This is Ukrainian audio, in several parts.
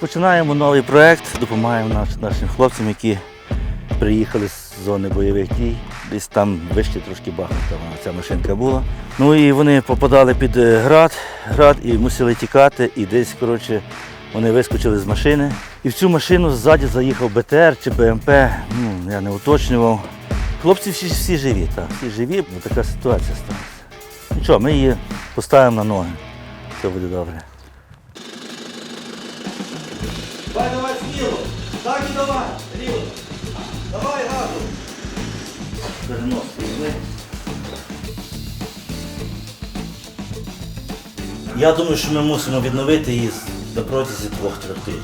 Починаємо новий проект, допомагаємо наш, нашим хлопцям, які приїхали з зони бойових дій. Десь там вище трошки Бахмута вона ця машинка була. Ну і вони попадали під е, град, град і мусили тікати. І десь, коротше, вони вискочили з машини. І в цю машину ззаді заїхав БТР чи БМП, ну я не уточнював. Хлопці всі, всі живі, так, всі живі, бо така ситуація сталася. Нічого, ми її поставимо на ноги. Все буде добре. Давай, давай, сміло. Так і давай, рівно. Давай, газу. Перенос візьми. Я думаю, що ми мусимо відновити її на протязі двох-трьох тижнів.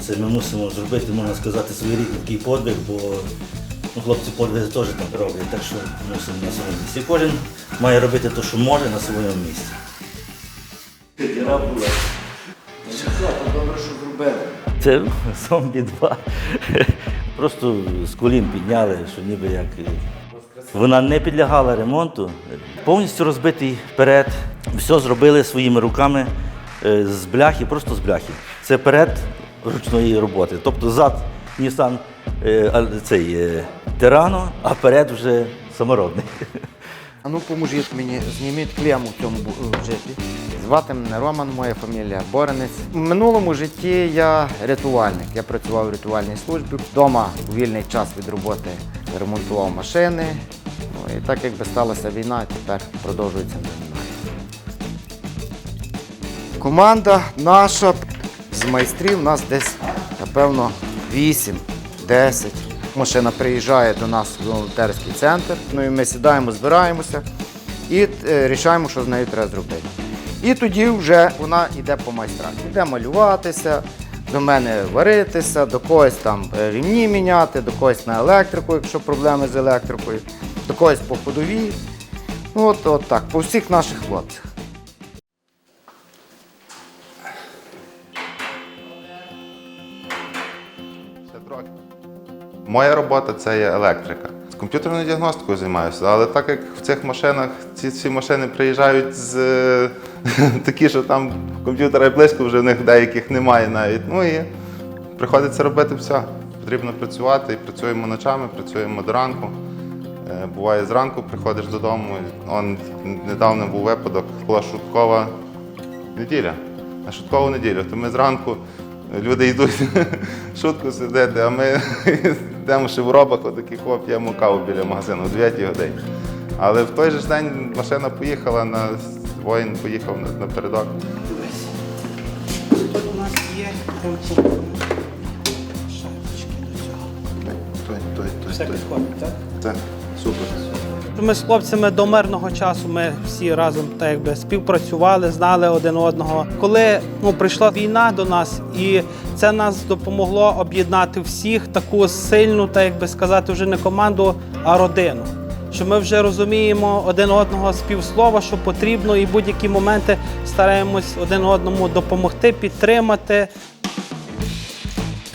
Це ми мусимо зробити, можна сказати, своєрідний такий подвиг, бо ну, хлопці подвиги теж там роблять, так що мусимо на своєму місці. Кожен має робити те, що може на своєму місці. Зробили. Це зомбі 2. Просто з колін підняли, що ніби як. е, Вона не підлягала ремонту. Повністю розбитий перед. Все зробили своїми руками е, з бляхи, просто з бляхи. Це перед ручної роботи. Тобто зад Нісан е, а, цей Терано, а перед вже саморобний. А ну поможіть мені, зніміть клему в цьому джипі. Звати мене Роман, моя фамілія Боренець. В минулому житті я рятувальник. Я працював у рятувальній службі. Вдома у вільний час від роботи ремонтував машини. Ну, і так якби сталася війна, тепер продовжується війна. Команда наша з майстрів, нас десь, напевно, 8-10. Машина приїжджає до нас в волонтерський центр. Ну і ми сідаємо, збираємося і е, рішаємо, що з нею треба зробити. І тоді вже вона йде по майстрах. Йде малюватися, до мене варитися, до когось там е, рівні міняти, до когось на електрику, якщо проблеми з електрикою, до когось по ходовій. Ну, От, от так, по всіх наших хлопцях. Моя робота це є електрика. З комп'ютерною діагностикою займаюся, але так як в цих машинах ці всі машини приїжджають з е, такі, що там комп'ютера близько вже в них деяких немає навіть. Ну і приходиться робити все. Потрібно працювати і працюємо ночами, працюємо до ранку. Е, Буває зранку, приходиш додому. Он недавно був випадок, була шуткова неділя. На шуткову неділю. То ми зранку люди йдуть шутку сидити, а ми йдемо ще в робах, отакі хлоп, п'ємо каву біля магазину о 9 годині. Але в той же день машина поїхала на воїн, поїхав на- напередок. Тут у нас є. Шайбочки до цього. Той, той, той, Все той. підходить, так? Це супер. Ми з хлопцями до мирного часу ми всі разом так якби співпрацювали, знали один одного. Коли ну, прийшла війна до нас, і це нас допомогло об'єднати всіх таку сильну, так як би сказати, вже не команду, а родину. Що ми вже розуміємо один одного з півслова, що потрібно, і будь-які моменти стараємось один одному допомогти, підтримати.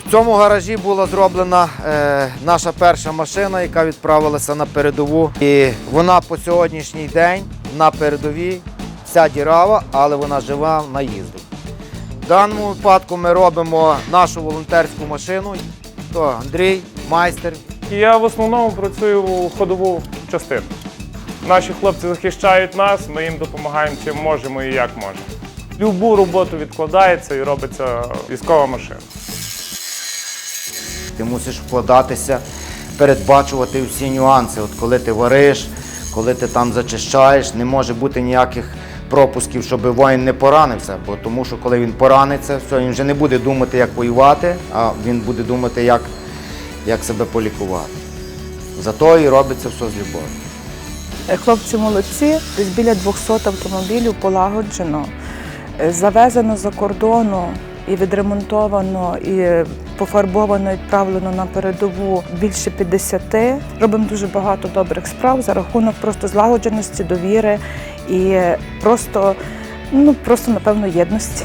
В цьому гаражі була зроблена е, наша перша машина, яка відправилася на передову. І вона по сьогоднішній день на передовій, вся дірава, але вона жива наїздить. В даному випадку ми робимо нашу волонтерську машину. То Андрій, майстер. Я в основному працюю у ходову частину. Наші хлопці захищають нас, ми їм допомагаємо чим можемо і як можемо. Любу роботу відкладається і робиться військова машина. Ти мусиш вкладатися, передбачувати всі нюанси. От коли ти вариш, коли ти там зачищаєш, не може бути ніяких пропусків, щоб воїн не поранився. Бо тому що коли він пораниться, все, він вже не буде думати, як воювати, а він буде думати, як, як себе полікувати. Зато і робиться все з любов'ю. Е, Хлопці молодці, десь біля 200 автомобілів полагоджено, Е, завезено за кордону і відремонтовано, і пофарбовано, і відправлено на передову більше 50. Робимо дуже багато добрих справ за рахунок просто злагодженості, довіри і просто, ну, просто напевно, єдності.